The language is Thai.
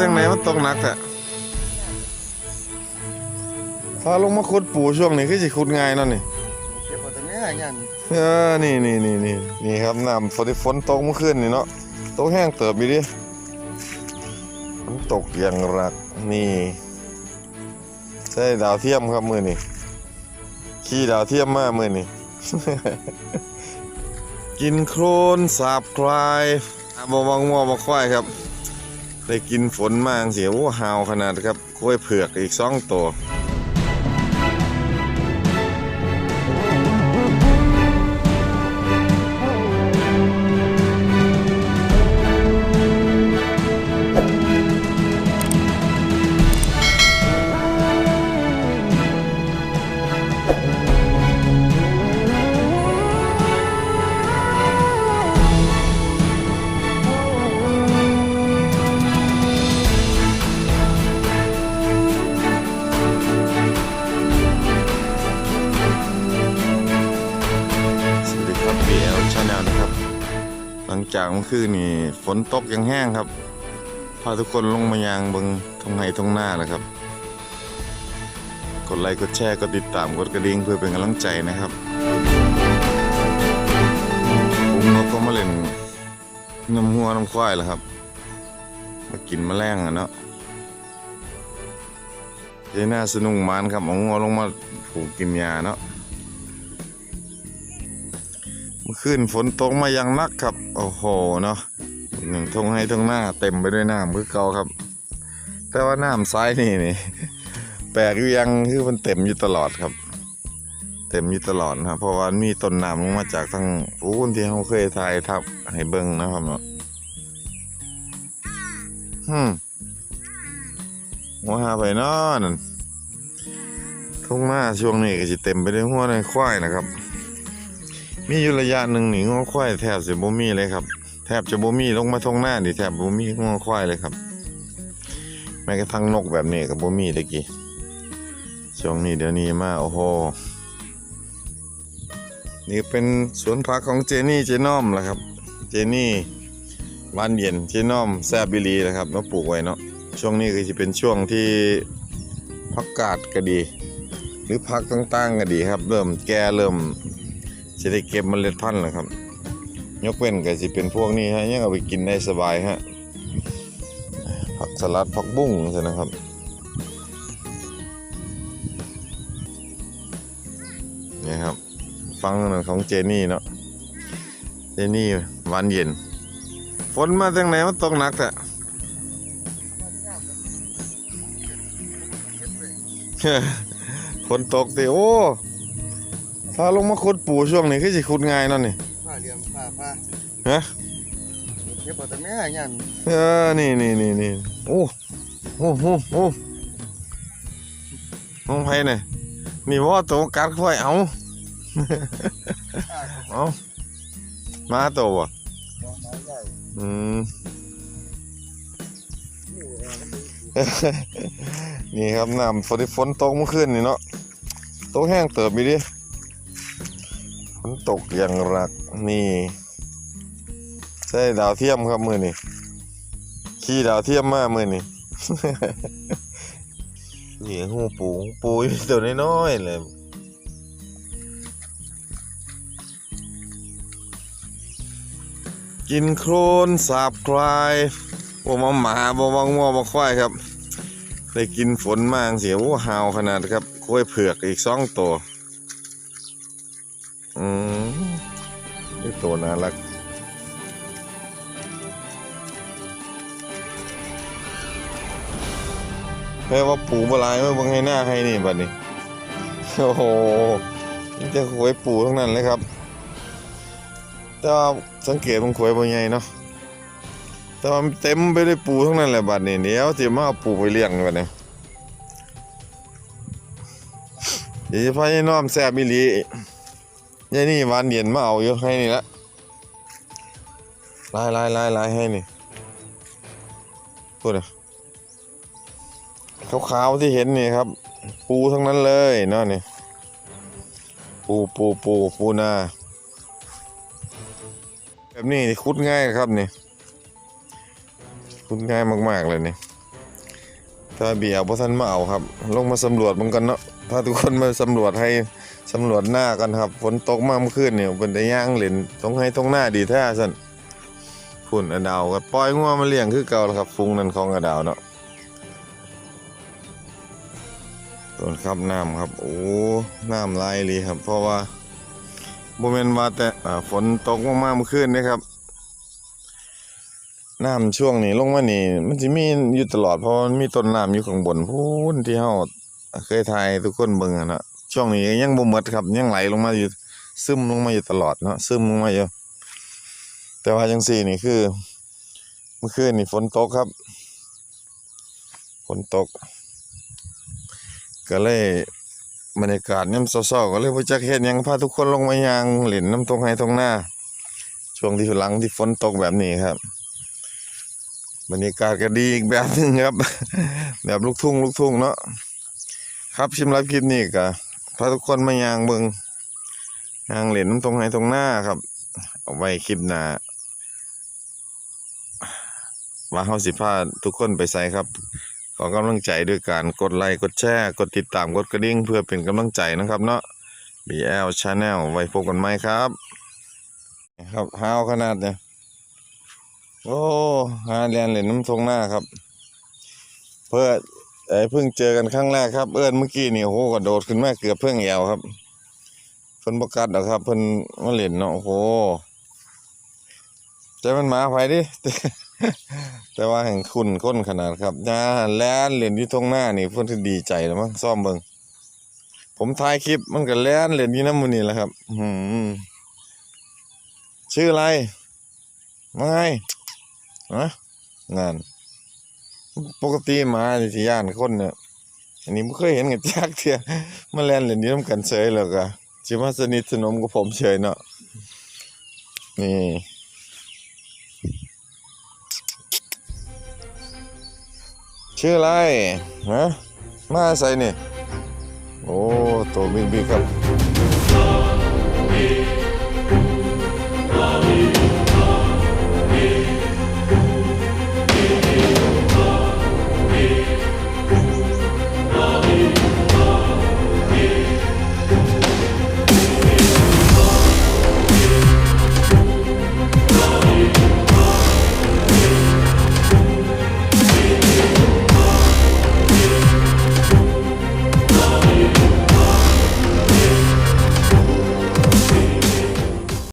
จากไหนมันตกหนักอะถ้าลงมาขุดปูช่วงนี้คือสิขุดง่ายนาะนี่เก็บเอาแต่แม่ยันเออนี่นี่นี่นี่นี่ครับน้ำฝนฝนตกเมื่อคืนนี่เนาะตกแห้งเติบอยู่ดิฝนตกอย่างรักนี่ใช่ดาวเทียมครับมือนี่ขี่ดาวเทียมมากมือนี่ กินโครนสาบคลายอะบวังมัวบควายครับ ได้กินฝนมากเสียโอ้หาวขนาดครับกล้วยเผือกอีกสองตัว ชาแนลนะครับ หลังจากเมื่อคืนนี่ฝนตกยังแห้งครับ พาทุกคนลงมายางบิงทงไห้ทงหน้านะครับ กดไลค์กดแชร์กดติดตามกดกระดิ่งเพื่อเป็นกำลังใจนะครับผมเราก็มาเล่นน้ำหัวน้ำควายแล้วครับ มากินแมลงอะเนาะเจน่าสนุกมันครับเอางัวลงมาผูกกินยาเนาะ เมื่อคืนฝนตกมาอย่างนักครับ โอ้โหเนาะหนึ่งทงให้ทงหน้าเต็มไปด้วยน้ำคือเก่าครับ แต่ว่าน้ำซ้ายนี่นี่แปลกอยู่ยังคือมันเต็มอยู่ตลอดครับ เต็มอยู่ตลอดครับ เพราะว่ามีต้นน้ำลงมาจากทางอู้นที่เขาเคยถ่ายทับให้เบิ้งนะครับเนาะฮึมหัวหาไปนาะนั่นทุ่งหน้าช่วงนี้ก็จะเต็มไปด้วยหัวในควายนะครับ มีอยู่ระยะหนึ่งหนีงัวควายแทบจะบ่มีเลยครับ แทบจะบ่มีลงมาทงหน้านี่แทบบ่มีงัวควายเลยครับ แม้กระทั่งนกแบบนี้ก็บบ่มีตะกี้ช่วงนี้เดี๋ยวนี้มาโอ้โหนี่เป็นสวนผักของเจนี่เจน้อมแหละครับ เจนี่บ้านเย็นเจน้อมแซบบิลีนะครับเนาปลูกไว้เนาะช่วงนี้ก็จะเป็นช่วงที่ผักกาดก็ดี หรือผักต่างๆก็ดีครับ เริ่มแก่เริ่ม จะได้เก็บเมล็ดพันธุ์แหละครับ ยกเว้นก็จะเป็นพวกนี้ฮะยังเอาไปกินได้สบายฮะผักสลัดผักบุ้งใช่นะครับนี่ครับ ฟังของเจนี่เนาะเจนี่วานเย็น ฝนมาจากไหนมันตกหนักแต่ฝนตกสิโอ้ ถ้าลงมาขุดปูช่วงนี้คือสิขุดง่ายเนั่นนี่ผ้าเหลี่ยมผ้าผ้าฮะเก็บเอาแต่แม่ยันเออนี่นี่นี่นี่โอ้โอ้โอ้โอ้มองไปเนี่ยนี่ว่าตัวกัดค่อยเอาผ้าก็เอามาตัวบ่บ่ไม้ใหญ่อืมนี่เออมันดูนี่ครับน้ำฝนฝนตกเมื่อคืนนี่เนาะตกแห้งเติบอยู่ดิ ฝนตกอย่างหนักนี่ใช่ดาวเทียมครับมือนี่ขี่ดาวเทียมมากมือนี่นี่หูปูหูปูตัวน้อยๆเลยกินโครนสาบคลายบ่มาหมาบ่มางัวบ่ควายครับ ได้กินฝนมากเสียโอ้หาวขนาดครับกล้วยเผือกอีกสองตัว ตัวน่ารักแม่ว่าปูบลายไม่บังให้หน้าให้นี่บัดนี้ โอ้โหนี่จะขวยปูทั้งนั้นเลยครับ แต่ว่าสังเกตมันขวยบนใหญ่เนาะแต่ว่าเต็มไปด้วยปูทั้งนั้นแหละบัดนี้เดี๋ยวสิมาเอาปูไปเลี้ยงบัดนี้เดี๋ยวจะพายายน้อมแซ่บอีหลียายนี่หวานเย็นมาเอาอยู่ให้นี่ละ ลายลายลายลายให้นี่พูดอะขาวๆที่เห็นนี่ครับ ปูทั้งนั้นเลยเนาะนี่ปูปูปูปูนา แบบนี้คุดง่ายครับนี่คุดง่ายมากๆเลยนี่ถ้าเบียร์บ่ทันมาเอาครับ ลงมาสำรวจมันกันเนาะพาทุกคนมาสำรวจให้สำรวจหน้ากันครับฝนตกมาเมื่อคืนเนี่ยเป็นได้ย่างเล่นตรงให้ตรงหน้าดีแท้ซั่น ฝุ่นอดาวก็ปล่อยงัวมาเลี้ยงคือเก่าแล้วครับฟุ้งนั่นของอดาวเนาะต้นครับน้ำครับ โอ้น้ำไหลเลยครับ เพราะว่าบ่แม่นว่าแต่ฝนตกมากๆเมื่อคืนนี่ครับน้ำช่วงนี้ลงมานี่ มันจะมีอยู่ตลอดเพราะมันมีต้นน้ำอยู่ข้างบนพูนที่เฮาเคยถ่ายทุกคนเบิ่งนะช่วงนี้ยังบ่หมดครับ ยังไหลลงมาอยู่ซึมลงมาอยู่ตลอดเนาะซึมลงมาอยู่ แต่ว่าจังซี่นี่คือ เมื่อคืนนี่ฝนตกครับ ฝนตก ก็เลยบรรยากาศยามเช้าๆก็เลยบ่จักเฮ็ดหยังพาทุกคนลงมายางเล่นน้ำตรงไห้ตรงหน้า ช่วงที่หลังที่ฝนตกแบบนี้ครับบรรยากาศก็ดีอีกแบบหนึงครับ แบบลูกทุ่งลูกทุ่งเนาะครับชิมรับคลิปนี้ก็พาทุกคนมายางเบิงยางเหรียญน้ำตรงไหนตรงหน้าครับ เอาไว้คลิปหน้า ว่าเฮาสิพาทุกคนไปใส่ครับ ขอกำลังใจด้วยการกดไลค์กดแชร์ กดติดตามกดกระดิ่งเพื่อเป็นกำลังใจนะครับเนาะ BL Channel ไว้พบกันไหมครับครับห้าวขนาดเนี่ยโอ้หาเรียนเล่นน้ำทงหน้าครับ เพื่อเอ้เพิ่งเจอกันครั้งแรกครับ เอิ้นเมื่อกี้นี่โอ้โหกระโดดขึ้นมาเกือบเพิ่งแอวครับเพิ่นประกาศดอครับเพิ่นมาเล่นเนาะโอ้โหใจมันมาไปดิ แต่ว่าแห่งคุณค้นขนาดครับย่าแล่นเล่นอยู่ทงหน้านี่เพิ่อนสิดีใจแล้วมั้งซ่อมเบิงผมถ่ายคลิปมันก็แล่นเล่นอยู่น้ำมือนี้แหละครับ อื้อหือชื่ออะไรว่าไงอะงาน ปกติมาที่สิย่านคนเนี่ยอันนี้ไม่เคยเห็นกันจักเทียมาแลนเล่นอยู่นำกันเฉยแล้วก็สิมาสนิทสนมกับผมเฉยเนาะนี่ ชื่ออะไรนะมาใส่นี่ โอ้ ตัวบิ๊กๆครับ